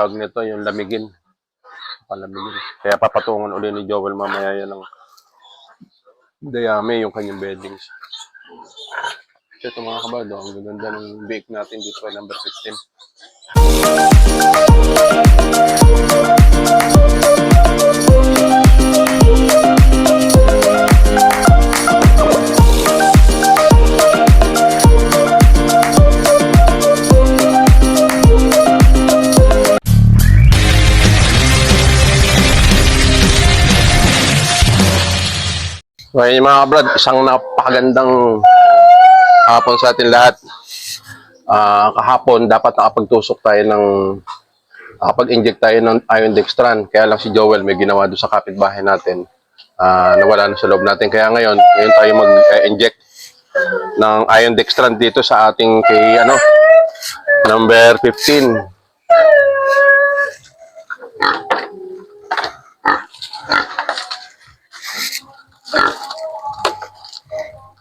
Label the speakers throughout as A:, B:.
A: tawag nito, yung lamigin. Palamigin. Kaya papatungan uli ni Joel mamaya yan ng dayami yung kanyang beddings. So ito mga kabado, ang gaganda ng bake natin dito kay number 15. Okay mga kabrad, isang napakagandang hapon sa atin lahat. Ah, kahapon, dapat nakapagtusok tayo ng nakapag-inject tayo ng ion dextran. Kaya lang si Joel may ginawa doon sa kapitbahay natin. Ah, nawala na sa loob natin. Kaya ngayon, ngayon tayo mag-inject ng ion dextran dito sa ating kay ano, number 15.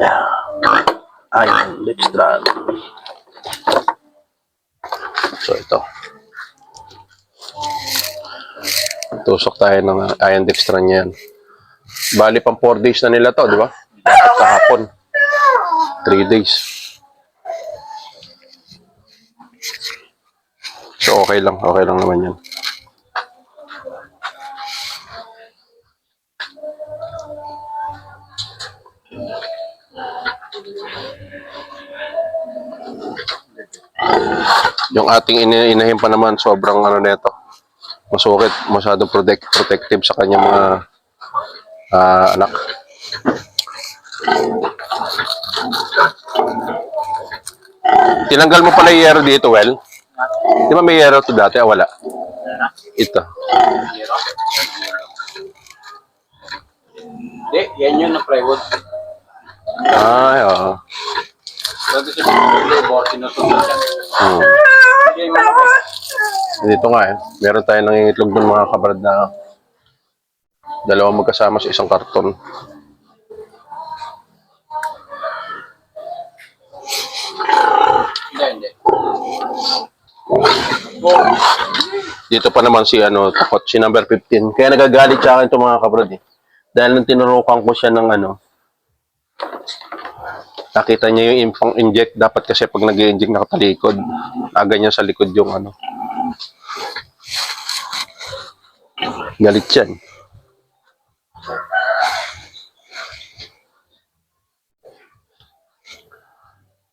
A: Ion dextran. So ito. Tusok tayo ng ion dextran yan. Bali pang 4 days na nila to, di ba? Dapat kahapon. 3 days. So okay lang, okay lang naman yan. Yung ating ina inahin pa naman, sobrang ano nito. Masukit, masyadong protect, protective sa kanyang mga ah, anak. Tinanggal mo pala yung yero dito, well? Di ba may yero to dati? Ah, wala. Ito.
B: Hindi, yan yun na plywood.
A: Ay, oo.
B: Bago
A: Hmm. Dito nga eh. Meron tayong nangingitlog doon mga kabrad na dalawang magkasama sa isang karton.
B: Hindi, hindi.
A: Dito pa naman si ano, takot si number 15. Kaya nagagalit sa akin itong mga kabrad eh. Dahil nung tinurukan ko siya ng ano, nakita niya yung impang inject. Dapat kasi pag nag inject nakatalikod, aga niya sa likod yung ano. Galit yan.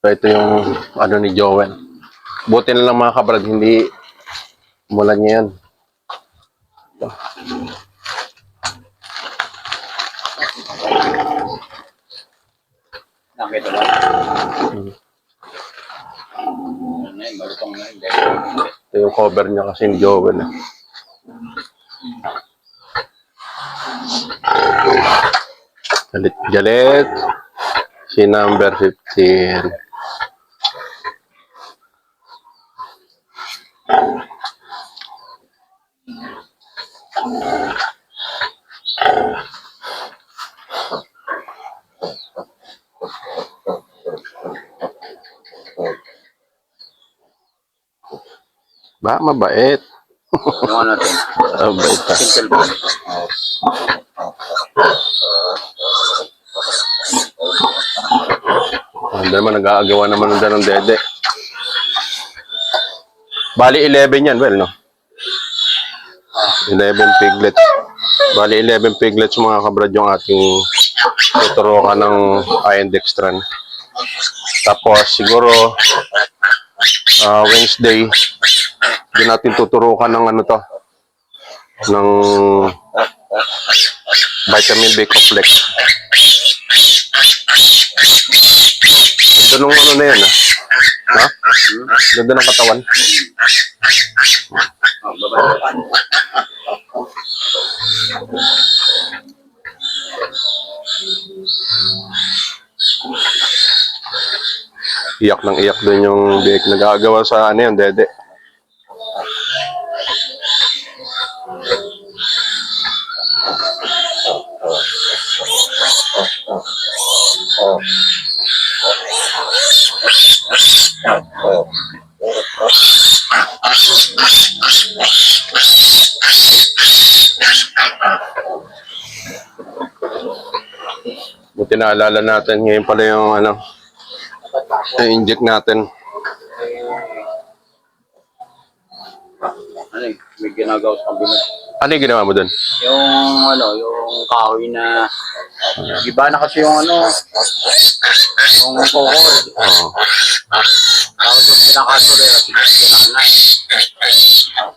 A: So ito yung ano ni Joel. Buti na lang mga kabrad, hindi mula niya yan.
B: nakita lang. Ano na yun, malutong na yun.
A: Ito yung cover niya kasi ni Joel. eh. Galit, galit. Si number 15. Ba, mabait.
B: Yung ano natin,
A: Mabait ka.
B: simple board.
A: Hindi naman, nag-aagawa naman ng ng dede. Bali, 11 yan, well, no? 11 piglets. Bali, 11 piglets mga kabrad yung ating tuturukan ng iron dextran. Tapos, siguro, ah, Wednesday, hindi natin tuturukan ng ano to, ng vitamin B complex. Ito nung ano na yan, ah. Ha? Ganda ng katawan. Iyak ng iyak din yung bake nagagawa sa ano yan, dede. Buti naalala natin. Ngayon pala yung ano, i-inject natin.
B: Ano may ginagawa sa kabila.
A: Ano yung ginawa mo dun?
B: Yung ano, yung kahoy na iba na kasi yung ano yung coco.
A: Oo.
B: Tapos yung pinakasuloy at pinakasuloy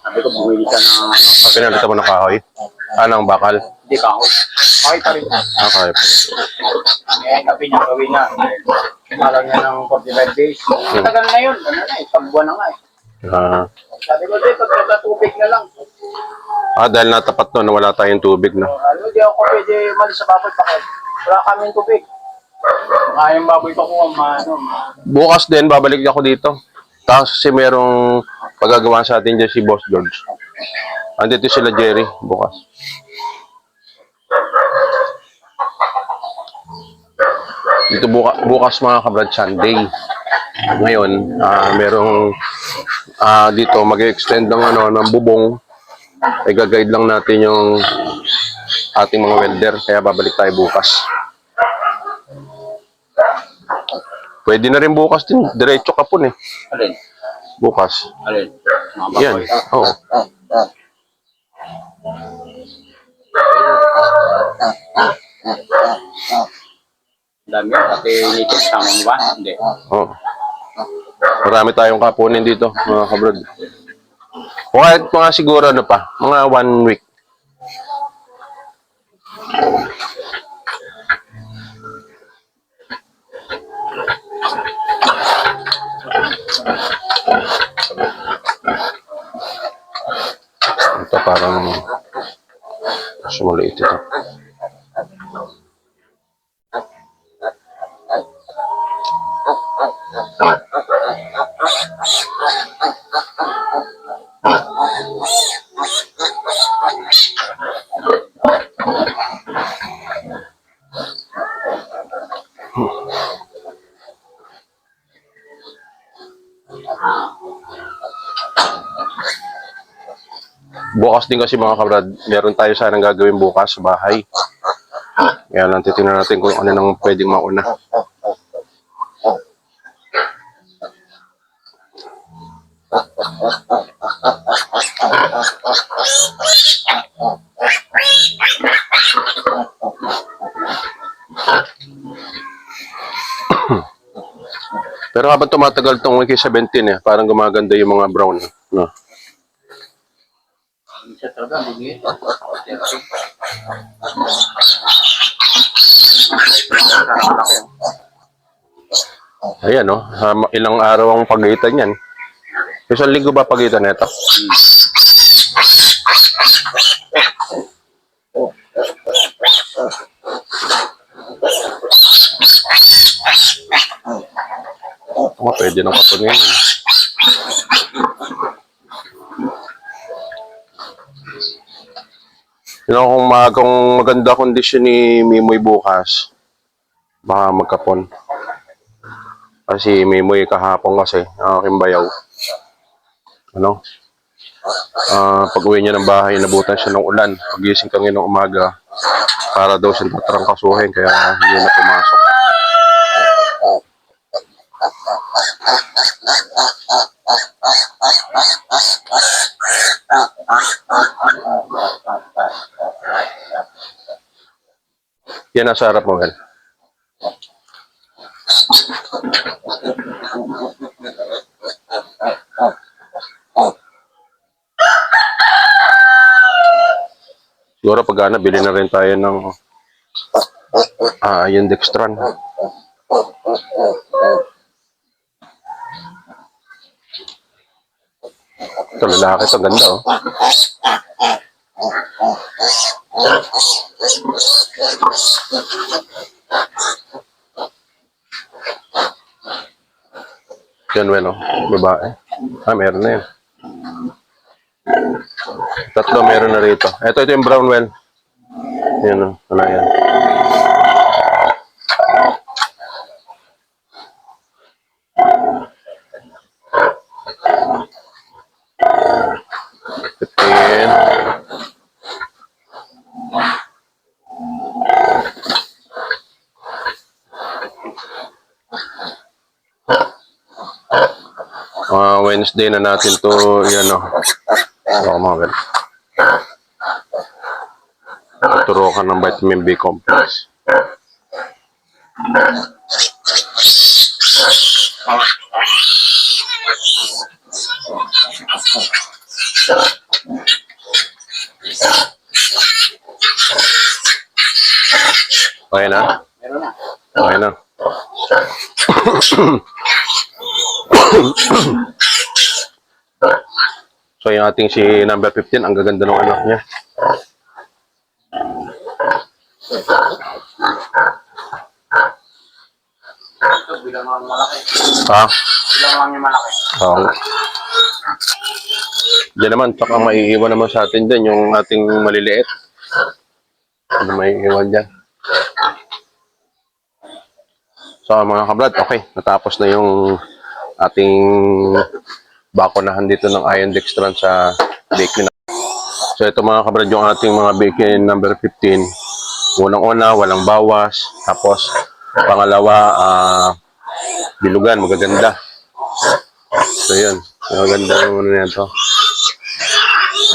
B: Sabi ko bumili ka ng ano,
A: Pinalitan mo ng kahoy? Anong bakal?
B: hindi kahoy. Kahoy pa rin.
A: Ah, kahoy pala.
B: Eh, sabi niya gawin na. Kumalang niya ng 45 days. Matagal na yun. Ano na eh, isang buwan na nga eh.
A: Ah,
B: Sabi ko, di, pagkata tubig na lang.
A: ah, dahil natapat no, wala tayong tubig na.
B: Ano, di ako pwede malis sa baboy bakit? Wala kaming tubig. Mga yung baboy pa ko, ma, ano,
A: Bukas din, babalik ako dito. Tapos si merong pagagawa sa atin dyan si Boss George. Andito sila Jerry, bukas. Dito buka, bukas mga kabrad Sunday. Ngayon, ah merong ah dito mag-extend ng ano ng bubong. Ay guide lang natin yung ating mga welder kaya babalik tayo bukas. Pwede na rin bukas din, diretso ka po eh.
B: alin,
A: Bukas.
B: alin,
A: Yan. Oo.
B: Dami yun, pati nitip, tama mo ba? Hindi.
A: Oo. Marami tayong kapunin dito, mga kabrod. O kahit mga siguro ano pa, mga one week. Ito parang maliit ito. Bukas din kasi mga kabrad, meron tayo sanang gagawin bukas sa bahay. Kaya lang titingnan natin kung ano nang pwedeng mauna. Pero habang tumatagal tong wiki 17 eh, parang gumaganda yung mga brown. No? Ayan, no? Um, ilang araw ang pagitan yan. Isang linggo ba pagitan nito? Oh, pwede nang kapag ngayon. Yun know, kung, ma- kung maganda kondisyon ni Mimoy bukas, baka magkapon. Kasi Mimoy kahapon kasi, ang aking bayaw. Ano? Ah, pag uwi niya ng bahay, nabutan siya ng ulan. Pagising kami ng umaga, para daw siyang tatrangkasuhin, kaya hindi na pumasok. Yan nasa harap mo, Mel. Siguro pag ano, bili na rin tayo ng ah, yung Dextran. Ito, lalaki ito. Ganda, oh. Yan, well, oh. Babae. Ah, meron na yan. Tatlo meron na rito. Ito, ito yung brown well. Yan, oh. Ano yan. Wednesday na natin to, yan o. Oo, mga ganun. Turo ka ng vitamin B complex. Okay na?
B: Meron na.
A: Okay na. so yung ating si number 15, ang gaganda ng anak niya.
B: Ito, bilang lang malaki.
A: Ha?
B: Bilang lang malaki.
A: Oo. Diyan naman, tsaka maiiwan naman sa atin dyan yung ating maliliit. Ano maiiwan dyan? So mga kabrad, okay. Natapos na yung ating bakunahan dito ng iron dextran sa bakery na. So ito mga kabrad yung ating mga bakery number 15. Unang-una, walang bawas. Tapos pangalawa, ah bilugan, magaganda. So yun, maganda yung ano na to.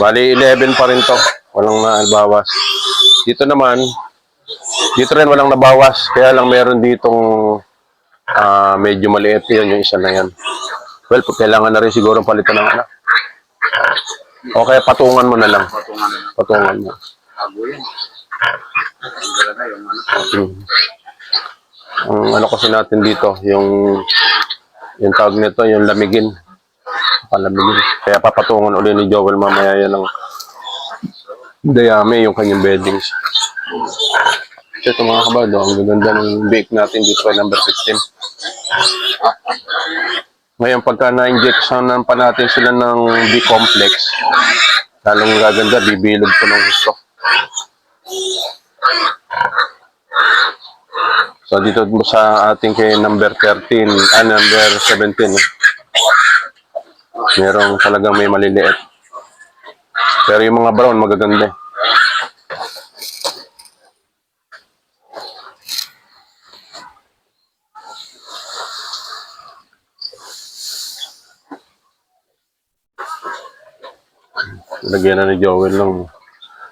A: Bali 11 pa rin to. Walang nabawas. Dito naman, dito rin walang nabawas. Kaya lang meron ditong ah, medyo maliit yun, yung isa na yan. Well, kailangan na rin siguro palitan ng anak. O kaya patungan mo na lang.
B: Patungan na.
A: Patungan mo.
B: Bago yan. Ang ganda ano.
A: Hmm. Kasi natin dito, yung yung tawag nito, yung lamigin. Palamigin. Kaya papatungan uli ni Joel mamaya yan ng dayami yung kanyang beddings. So ito mga kabado, ang gaganda ng bake natin dito kay number 15. Ngayon, pagka na-inject pa natin sila ng B-complex, lalong gaganda, bibilog po ng gusto. So dito sa ating kay number 13, ah number 17. eh. Merong talagang may maliliit. Pero yung mga brown magaganda. Lagyan na ni Joel ng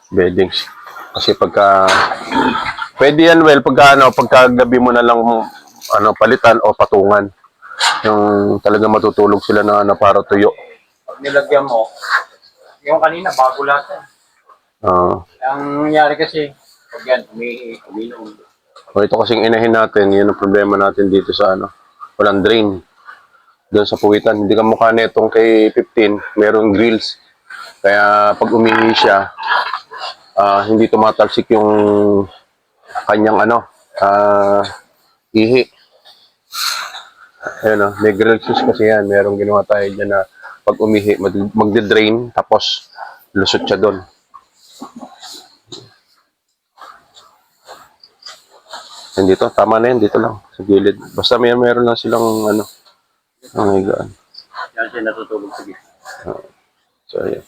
A: beddings. Kasi pagka Pwede yan, well, pagka, ano, pagka gabi mo na lang ano, palitan o patungan. Yung talaga matutulog sila na ano, para tuyo.
B: Pag nilagyan mo, yung kanina, bago lahat yan.
A: Ah,
B: Ang nangyari kasi, pag yan, umi uminom.
A: o ito kasing inahin natin, yun ang problema natin dito sa ano, walang drain. Doon sa puwitan. Hindi ka mukha netong kay 15, merong grills. Kaya pag umihi siya, ah, hindi tumatalsik yung kanyang ano, ah, ihi. Ayun o, may grill shoes kasi yan. Merong ginawa tayo dyan na pag umihi, mag- magde-drain, tapos lusot siya doon. Yan dito, tama na yan, dito lang, sa gilid. Basta may meron lang silang ano, ang higaan.
B: Yan siya natutulog sa gitna.
A: So, ayan.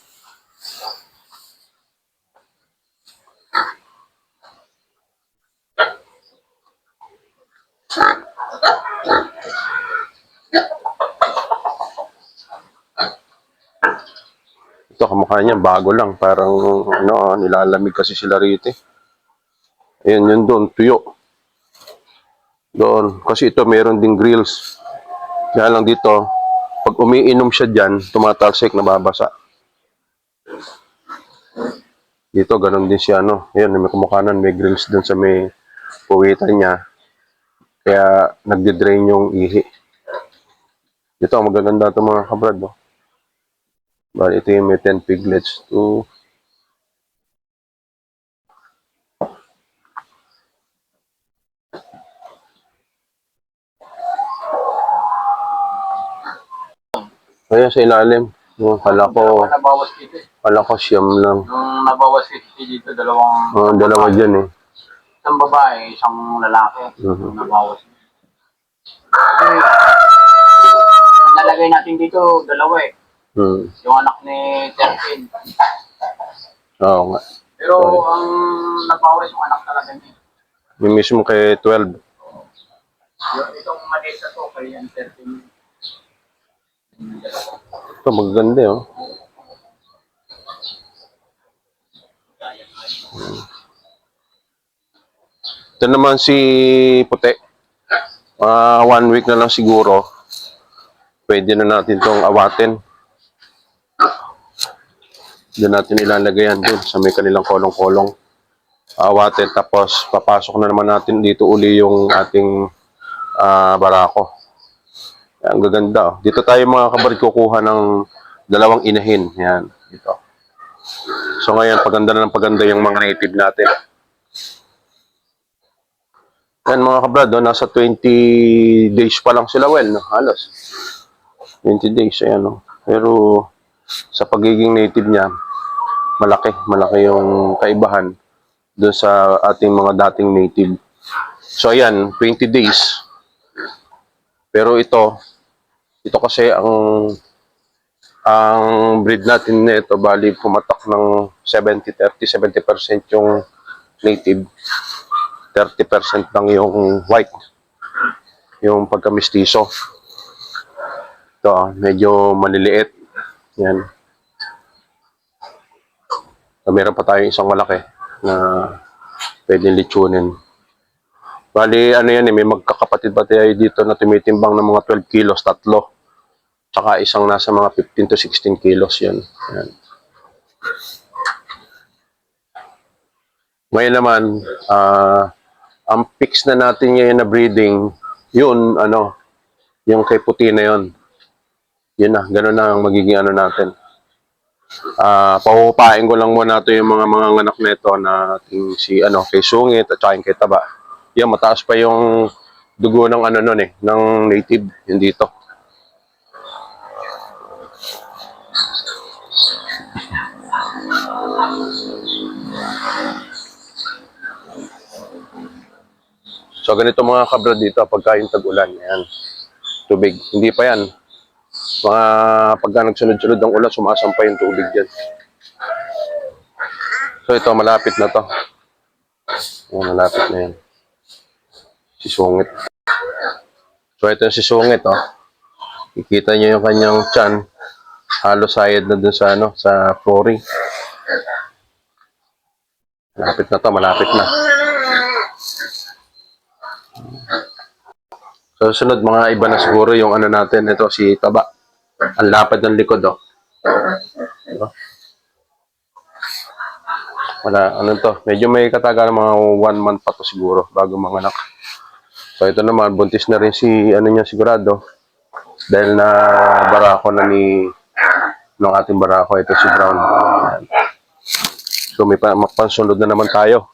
A: Ito, kamukha niya, bago lang. Parang, ano, ah, nilalamig kasi sila rito. eh. Ayan, yun doon, tuyo. Doon. Kasi ito, meron ding grills. Kaya lang dito, pag umiinom siya dyan, tumatalsik, nababasa. Dito, ganun din siya, ano. Ayan, may kumukanan, may grills dun sa may puwitan niya. Kaya, nagde-drain yung ihi. Dito, magaganda ito mga kabrad, no? Bali, ito yung may 10 piglets to Ayan sa ilalim. Yung kala ko,
B: nabawas dito eh.
A: Kala ko siyam lang.
B: Nung nabawas 50 dito, dalawang...
A: Oh, dalawa dyan eh.
B: Isang babae, isang lalaki.
A: Mhm.
B: Nung nabawas. Kasi, ang nalagay natin dito, dalawa eh.
A: Hmm.
B: Yung anak ni 13.
A: Oo nga.
B: Pero ang nabawas yung anak talaga niya.
A: Yung mismo kay 12.
B: Yung itong maliit na to, kay ang 13. Yung dalawa.
A: Ito, magaganda oh. Ito naman si Puti. Ah, one week na lang siguro. Pwede na natin tong awatin. Doon natin ilalagay yan dun sa may kanilang kolong-kolong. Awatin tapos papasok na naman natin dito uli yung ating ah, barako. Ang gaganda. Oh. Dito tayo mga kabarit kukuha ng dalawang inahin. Yan, dito. So ngayon, paganda na ng paganda yung mga native natin. Yan mga kabrad, oh, nasa 20 days pa lang sila well, no? halos. 20 days, ayan. No? Pero sa pagiging native niya, malaki, malaki yung kaibahan doon sa ating mga dating native. So ayan, 20 days. Pero ito, ito kasi ang ang breed natin nito bali pumatak ng 70-30, 70% yung native, 30% lang yung white. Yung pagkamistiso. Ito, ah, medyo maliliit. Yan. So, meron pa tayong isang malaki na pwedeng litsunin. Bali, ano yan eh, may magkakapatid pa tayo dito na tumitimbang ng mga 12 kilos, tatlo. Tsaka isang nasa mga 15 to 16 kilos yan. yan. Ngayon naman, ah, ang fix na natin ngayon na breeding, yun, ano, yung kay puti na yun. Yun na, ganun na ang magiging ano natin. Ah, pahupain ko lang muna ito yung mga mga anak nito na ating si ano kay Sungit at kay Taba. Yan mataas pa yung dugo ng ano nun eh, ng native yung dito. So ganito mga kabra dito pagka yung tag-ulan, yan. Tubig, hindi pa yan. Mga pagka nagsunod-sunod ng ulan, sumasampay yung tubig dyan. So ito, malapit na to. Yan, malapit na yan. Si Sungit. So ito yung si Sungit, oh. Kikita niyo yung kanyang chan. Halos sayad na dun sa, ano, sa flooring. Malapit na to, malapit na. So, sunod mga iba na siguro yung ano natin, ito si Taba. Ang lapad ng likod, oh. Diba? Wala, ano to, medyo may katagal mga one month pa to siguro bago manganak. So, ito naman, buntis na rin si, ano niya sigurado. Dahil na barako na ni, ng ating barako, ito si Brown. Ayan. So, may pa, pansunod na naman tayo.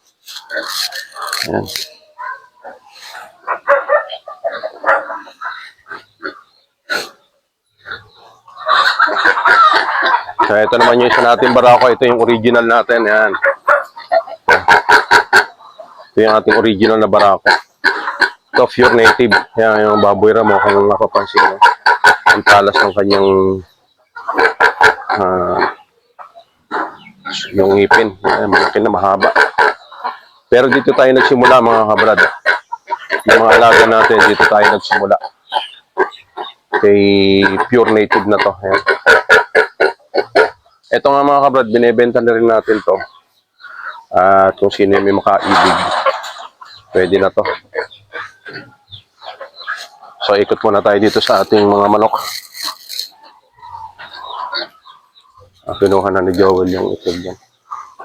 A: Ayan. So, ito naman yung isa natin barako. Ito yung original natin. Yan. Ito yung ating original na barako. Ito, pure native. Yan, yung baboy ramo kung napapansin mo. Ang talas ng kanyang ah, yung ngipin. Yan, malaki na mahaba. Pero dito tayo nagsimula mga kabrad. Yung mga alaga natin, dito tayo nagsimula. Kay pure native na to. Ayan. Ito nga mga kabrad, binebenta na rin natin to. At kung sino may makaibig, pwede na to. So ikot muna tayo dito sa ating mga manok. Ah, kinuha na ni Joel yung itlog dyan.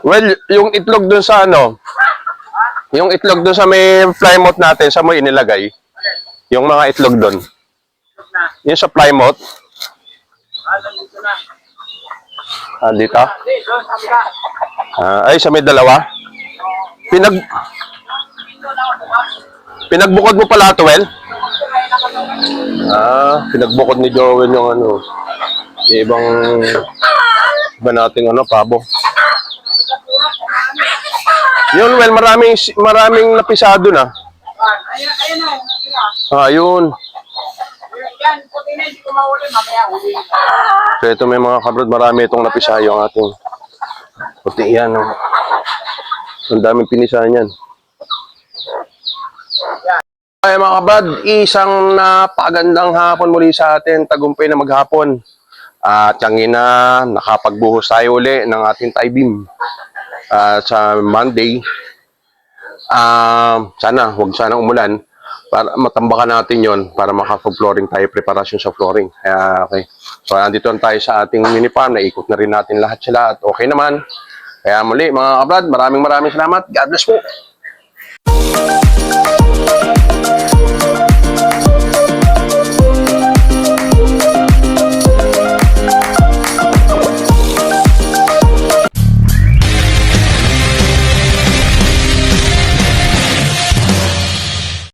A: Well, yung itlog dun sa ano, yung itlog dun sa may plymouth natin, sa mo inilagay? Yung mga itlog dun. Yung sa plymouth, ah, dito.
B: Sa kabila.
A: Ah, ay, sa may dalawa. Pinag Pinagbukod mo pala, Tuel? Ah, pinagbukod ni Joel yung ano, yung ibang iba nating ano, pabo. Yun, well, maraming maraming napisado na.
B: Na, sila.
A: Ah, yun.
B: Yan, puti na, hindi ko mahuli, mamaya huli.
A: So ito may mga kabrod, marami itong napisayo ang ating puti yan. Oh. Ang daming pinisahan yan. Ay mga kabrad, isang napakagandang hapon muli sa atin, tagumpay na maghapon. At yung na nakapagbuhos tayo uli ng ating tie beam ah, sa Monday. Ah, sana, huwag sana umulan para matambakan natin yon para makapag-flooring tayo, preparasyon sa flooring. Kaya, okay. So, andito na tayo sa ating mini farm. Naikot na rin natin lahat sila at okay naman. Kaya muli, mga kabrad, maraming maraming salamat. God bless po.